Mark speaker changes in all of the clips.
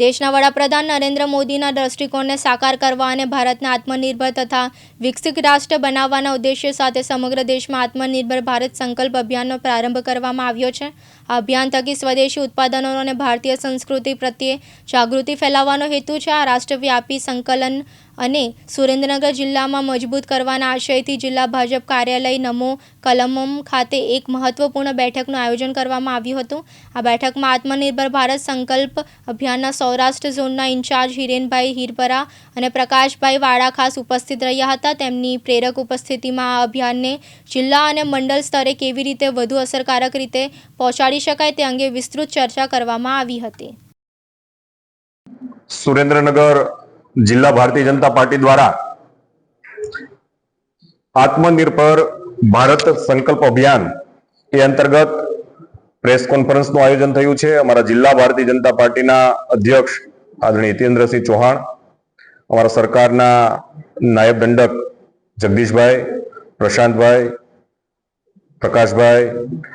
Speaker 1: દેશના વડાપ્રધાન નરેન્દ્ર મોદીના દ્રષ્ટિકોણને સાકાર કરવા અને ભારતને આત્મનિર્ભર તથા વિકસિત રાષ્ટ્ર બનાવવાના ઉદ્દેશ્ય સાથે સમગ્ર દેશમાં આત્મનિર્ભર ભારત સંકલ્પ અભિયાનનો પ્રારંભ કરવામાં આવ્યો છે. આ અભિયાન થકી સ્વદેશી ઉત્પાદનો અને ભારતીય સંસ્કૃતિ પ્રત્યે જાગૃતિ ફેલાવવાનો હેતુ છે. આ રાષ્ટ્રવ્યાપી સંકલન અને સુરેન્દ્રનગર જિલ્લામાં મજબૂત કરવાના આશયથી જિલ્લા ભાજપ કાર્યાલય નમો કલમમ ખાતે એક મહત્વપૂર્ણ બેઠકનું આયોજન કરવામાં આવ્યું હતું. આ બેઠકમાં આત્મનિર્ભર ભારત સંકલ્પ અભિયાનના સૌરાષ્ટ્ર ઝોનના ઇન્ચાર્જ હિરેનભાઈ હિરપરા અને પ્રકાશભાઈ વાળા ખાસ ઉપસ્થિત રહ્યા હતા. તેમની પ્રેરક ઉપસ્થિતિમાં આ અભિયાનને જિલ્લા અને મંડળ સ્તરે કેવી રીતે વધુ અસરકારક રીતે પહોંચાડી શકાય તે અંગે વિસ્તૃત ચર્ચા કરવામાં આવી હતી.
Speaker 2: સુરેન્દ્રનગર જિલ્લા ભારતીય જનતા પાર્ટી દ્વારા આત્મનિર્ભર ભારત સંકલ્પ અભિયાન એ અંતર્ગત પ્રેસ કોન્ફરન્સનું આયોજન થયું છે. અમારા જિલ્લા ભારતીય જનતા પાર્ટીના અધ્યક્ષ આદરણીય હિતેન્દ્રસિંહ ચૌહાણ, અમારા સરકારના નાયબ દંડક જગદીશભાઈ, પ્રશાંતભાઈ, પ્રકાશભાઈ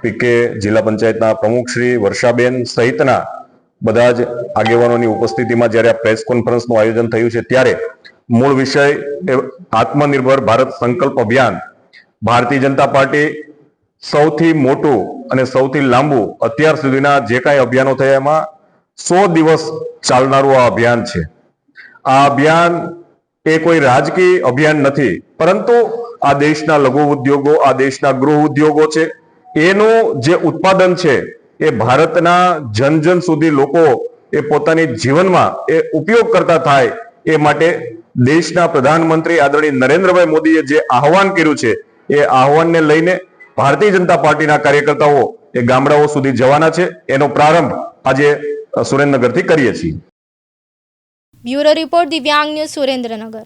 Speaker 2: પીકે જિલ્લા પંચાયતના પ્રમુખશ્રી વર્ષાબેન સહિતના બધા જ આગેવાનોની ઉપસ્થિતિમાં જ્યારે આ પ્રેસ કોન્ફરન્સનું આયોજન થયું છે, ત્યારે મૂળ વિષય એ આત્મનિર્ભર ભારત સંકલ્પ અભિયાન. ભારતીય જનતા પાર્ટી સૌથી મોટું અને સૌથી લાંબુ અત્યાર સુધીના જે કાંઈ અભિયાનો થયા એમાં સો દિવસ ચાલનારું આ અભિયાન છે. આ અભિયાન એ કોઈ રાજકીય અભિયાન નથી, પરંતુ આ દેશના લઘુ ઉદ્યોગો, આ દેશના ગૃહ ઉદ્યોગો છે. એનું જે ઉત્પાદન છે એ ભારતના જન જન સુધી લોકો એ પોતાની જીવનમાં એ ઉપયોગ કરતા થાય એ માટે દેશના પ્રધાનમંત્રી આદરણીય નરેન્દ્રભાઈ મોદીએ જે આહવાન કર્યું છે, એ આહવાનને લઈને ભારતીય જનતા પાર્ટીના કાર્યકર્તાઓ એ ગામડાઓ સુધી જવાના છે. એનો પ્રારંભ આજે સુરેન્દ્રનગરથી કરીએ છીએ.
Speaker 1: Bureau report Divyang news Surendranagar.